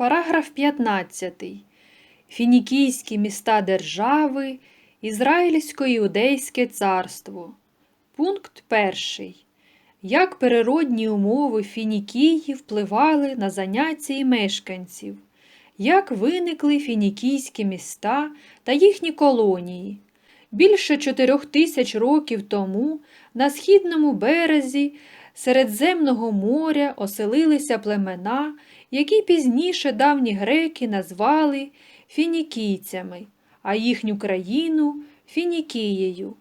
Параграф 15. Фінікійські міста держави, Ізраїльсько-Іудейське царство. Пункт 1. Як природні умови Фінікії впливали на заняття і мешканців? Як виникли фінікійські міста та їхні колонії? Більше чотирьох тисяч років тому на східному березі Середземного моря оселилися племена, які пізніше давні греки назвали фінікійцями, а їхню країну Фінікією.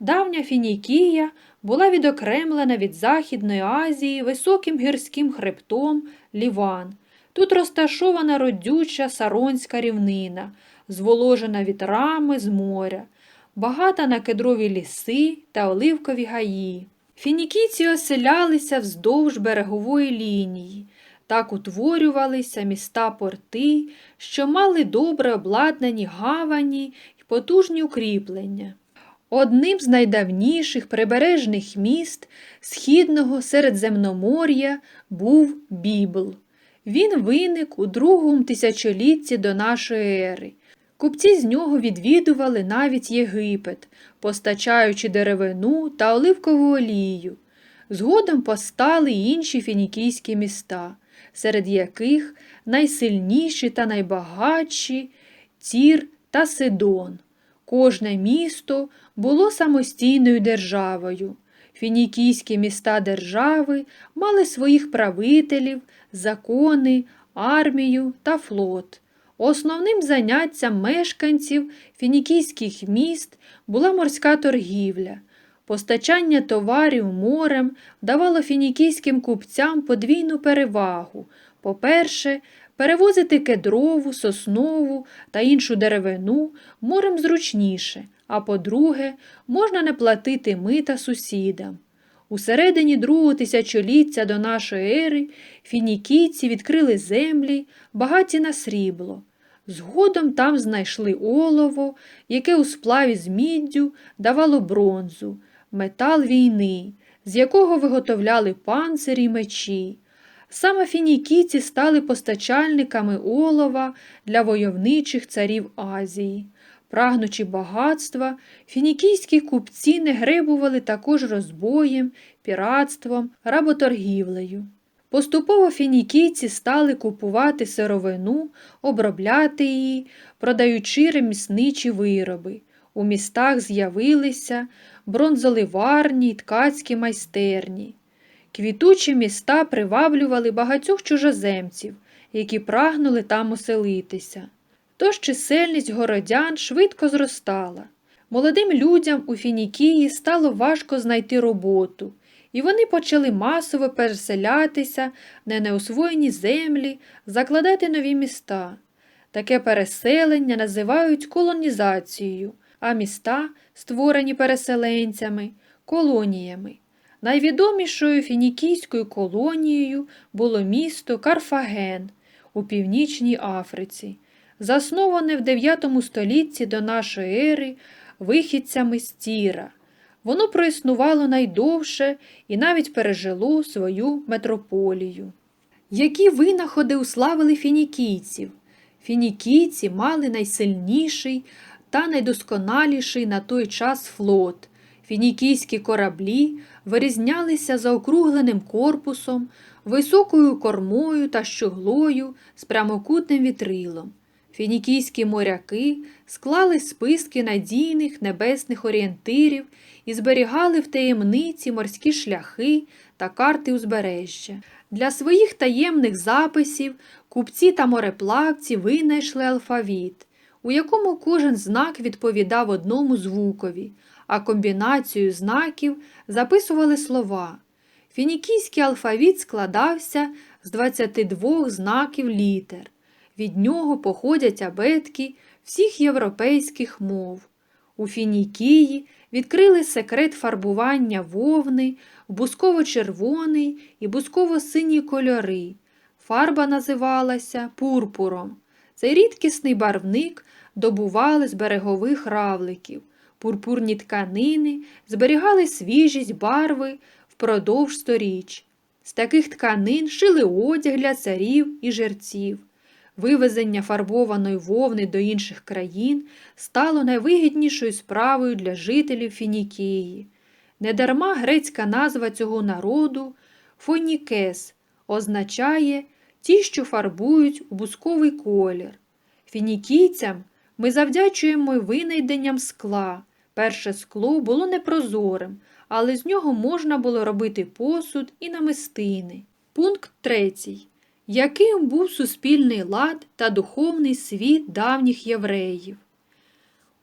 Давня Фінікія була відокремлена від Західної Азії високим гірським хребтом Ліван. Тут розташована родюча Саронська рівнина, зволожена вітрами з моря, багата на кедрові ліси та оливкові гаї. Фінікійці оселялися вздовж берегової лінії. Так утворювалися міста-порти, що мали добре обладнані гавані й потужні укріплення. Одним з найдавніших прибережних міст Східного Середземномор'я був Бібл. Він виник у другому тисячолітті до нашої ери. Купці з нього відвідували навіть Єгипет, постачаючи деревину та оливкову олію. Згодом постали й інші фінікійські міста, серед яких найсильніші та найбагатші Тір та Сидон. Кожне місто було самостійною державою. Фінікійські міста держави мали своїх правителів, закони, армію та флот. Основним заняттям мешканців фінікійських міст була морська торгівля. Постачання товарів морем давало фінікійським купцям подвійну перевагу. По-перше, перевозити кедрову, соснову та іншу деревину морем зручніше, а по-друге, можна не платити мита сусідам. У середині другого тисячоліття до нашої ери фінікійці відкрили землі, багаті на срібло. Згодом там знайшли олово, яке у сплаві з міддю давало бронзу, метал війни, з якого виготовляли панцирі й мечі. Саме фінікійці стали постачальниками олова для войовничих царів Азії. Прагнучи багатства, фінікійські купці не гребували також розбоєм, піратством, работоргівлею. Поступово фінікійці стали купувати сировину, обробляти її, продаючи ремісничі вироби. У містах з'явилися бронзоливарні й ткацькі майстерні. Квітучі міста приваблювали багатьох чужоземців, які прагнули там оселитися. Тож чисельність городян швидко зростала. Молодим людям у Фінікії стало важко знайти роботу, і вони почали масово переселятися на неосвоєні землі, закладати нові міста. Таке переселення називають колонізацією, а міста, створені переселенцями, колоніями. Найвідомішою фінікійською колонією було місто Карфаген у Північній Африці, засноване в 9 столітті до нашої ери вихідцями з Тіра. Воно проіснувало найдовше і навіть пережило свою метрополію. Які винаходи уславили фінікійців? Фінікійці мали найсильніший та найдосконаліший на той час флот. Фінікійські кораблі вирізнялися заокругленим корпусом, високою кормою та щоглою з прямокутним вітрилом. Фінікійські моряки склали списки надійних небесних орієнтирів і зберігали в таємниці морські шляхи та карти узбережжя. Для своїх таємних записів купці та мореплавці винайшли алфавіт, у якому кожен знак відповідав одному звукові, а комбінацію знаків записували слова. Фінікійський алфавіт складався з 22 знаків літер. Від нього походять абетки всіх європейських мов. У Фінікії відкрили секрет фарбування вовни бусково-червоний і бусково-синій кольори. Фарба називалася пурпуром. Цей рідкісний барвник добували з берегових равликів. Пурпурні тканини зберігали свіжість барви впродовж сторіч. З таких тканин шили одяг для царів і жерців. Вивезення фарбованої вовни до інших країн стало найвигіднішою справою для жителів Фінікії. Недарма грецька назва цього народу фонікес означає ті, що фарбують у бусковий колір. Фінікійцям ми завдячуємо винайденням скла. Перше скло було непрозорим, але з нього можна було робити посуд і намистини. Пункт третій. Яким був суспільний лад та духовний світ давніх євреїв?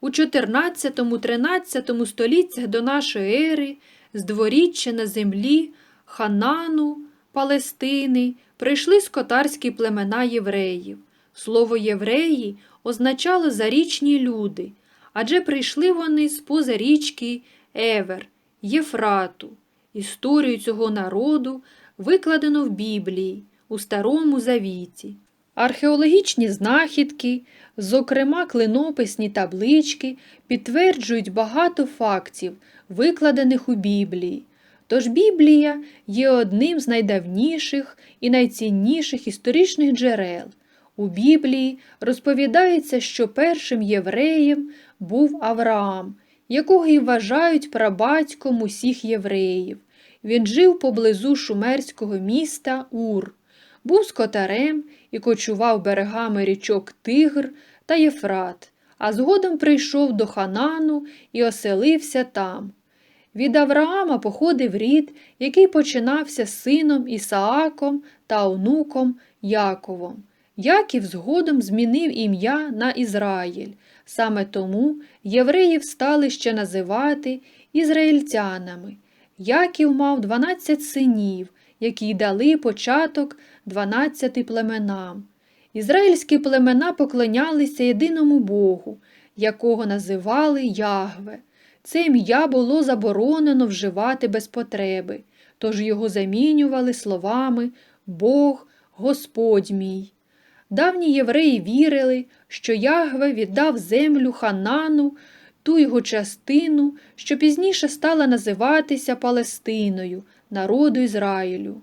У 14-13 століттях до нашої ери з дворіччя на землі Ханану, Палестини прийшли скотарські племена євреїв. Слово євреї означало зарічні люди, адже прийшли вони з поза річки Евер, Єфрату. Історію цього народу викладено в Біблії у Старому Завіті. Археологічні знахідки, зокрема клинописні таблички, підтверджують багато фактів, викладених у Біблії. Тож Біблія є одним з найдавніших і найцінніших історичних джерел. У Біблії розповідається, що першим євреєм був Авраам, якого і вважають прабатьком усіх євреїв. Він жив поблизу шумерського міста Ур, був скотарем і кочував берегами річок Тигр та Єфрат, а згодом прийшов до Ханану і оселився там. Від Авраама походив рід, який починався з сином Ісааком та онуком Яковом. Яків згодом змінив ім'я на Ізраїль. Саме тому євреїв стали ще називати ізраїльтянами. Яків мав 12 синів, які дали початок 12 племенам. Ізраїльські племена поклонялися єдиному Богу, якого називали Ягве. Це ім'я було заборонено вживати без потреби, тож його замінювали словами Бог, Господь мій. Давні євреї вірили, що Ягве віддав землю Ханану, ту його частину, що пізніше стала називатися Палестиною, народу Ізраїлю.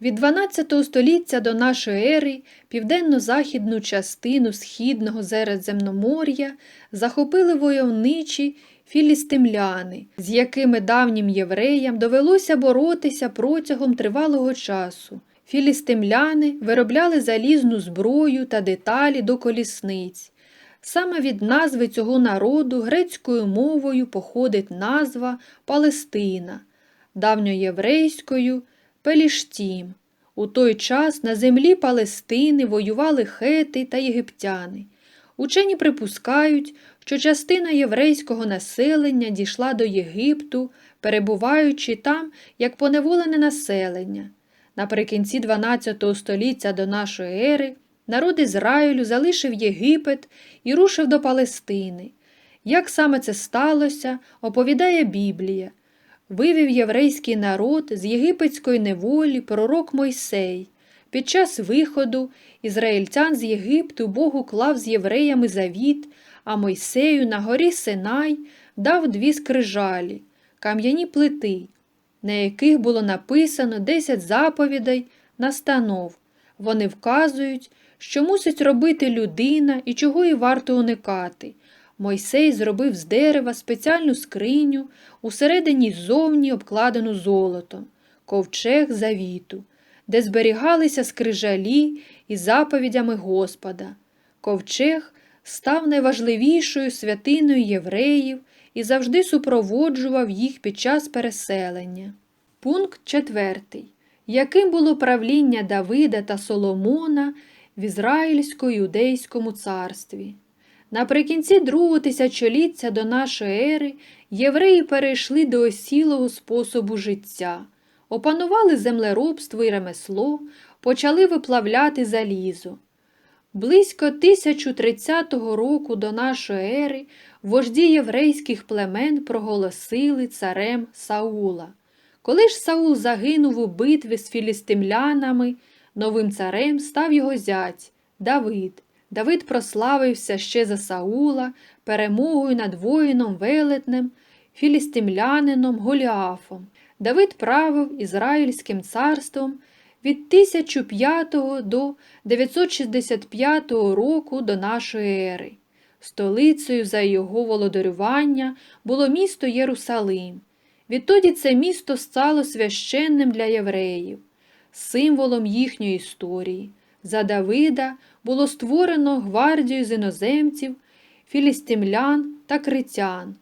Від 12 століття до нашої ери південно-західну частину східного Середземномор'я захопили войовничі філістимляни, з якими давнім євреям довелося боротися протягом тривалого часу. Філістимляни виробляли залізну зброю та деталі до колісниць. Саме від назви цього народу грецькою мовою походить назва Палестина, давньоєврейською Пеліштім. У той час на землі Палестини воювали хети та єгиптяни. Учені припускають, що частина єврейського населення дійшла до Єгипту, перебуваючи там як поневолене населення. Наприкінці 12 століття до нашої ери народ Ізраїлю залишив Єгипет і рушив до Палестини. Як саме це сталося, оповідає Біблія. Вивів єврейський народ з єгипетської неволі пророк Мойсей. Під час виходу ізраїльтян з Єгипту Бог уклав з євреями завіт, а Мойсею на горі Синай дав дві скрижалі, кам'яні плити, на яких було написано 10 заповідей, настанов. Вони вказують, що мусить робити людина і чого їй варто уникати. Мойсей зробив з дерева спеціальну скриню, усередині ззовні обкладену золотом, ковчег завіту, де зберігалися скрижалі і заповідями Господа. Ковчег став найважливішою святиною євреїв і завжди супроводжував їх під час переселення. Пункт четвертий. Яким було правління Давида та Соломона в Ізраїльсько-юдейському царстві? Наприкінці другого тисячоліття до нашої ери євреї перейшли до осілого способу життя, опанували землеробство і ремесло, почали виплавляти залізо. Близько 1030 року до нашої ери вожді єврейських племен проголосили царем Саула. Коли ж Саул загинув у битві з філістимлянами, новим царем став його зять Давид. Давид прославився ще за Саула перемогою над воїном велетнем, філістимлянином Голіафом. Давид правив Ізраїльським царством від 1005 до 965 року до нашої ери. Столицею за його володарювання було місто Єрусалим. Відтоді це місто стало священним для євреїв, символом їхньої історії. За Давида було створено гвардію з іноземців, філістимлян та критян.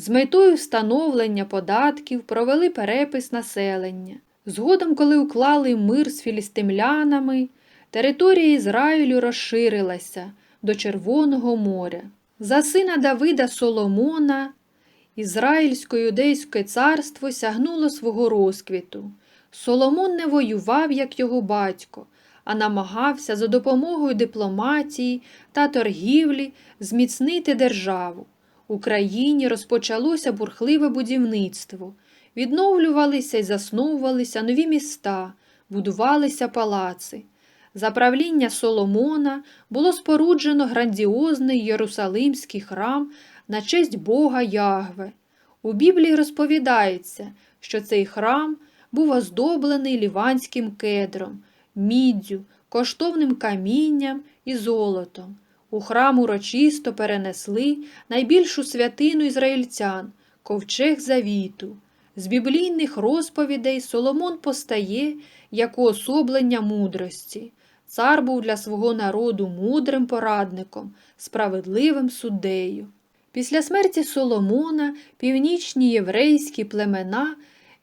З метою встановлення податків провели перепис населення. Згодом, коли уклали мир з філістимлянами, територія Ізраїлю розширилася до Червоного моря. За сина Давида Соломона Ізраїльсько-юдейське царство сягнуло свого розквіту. Соломон не воював, як його батько, а намагався за допомогою дипломатії та торгівлі зміцнити державу. У країні розпочалося бурхливе будівництво, відновлювалися і засновувалися нові міста, будувалися палаци. За правління Соломона було споруджено грандіозний Єрусалимський храм на честь Бога Ягве. У Біблії розповідається, що цей храм був оздоблений ліванським кедром, міддю, коштовним камінням і золотом. У храм урочисто перенесли найбільшу святину ізраїльтян ковчег завіту. З біблійних розповідей Соломон постає як уособлення мудрості. Цар був для свого народу мудрим порадником, справедливим суддею. Після смерті Соломона північні єврейські племена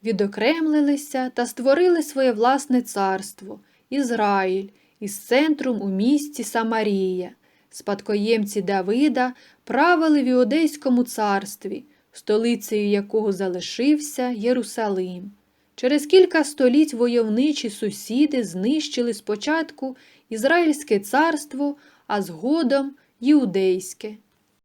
відокремлилися та створили своє власне царство Ізраїль із центром у місті Самарія. Спадкоємці Давида правили в Іудейському царстві, столицею якого залишився Єрусалим. Через кілька століть войовничі сусіди знищили спочатку Ізраїльське царство, а згодом Іудейське.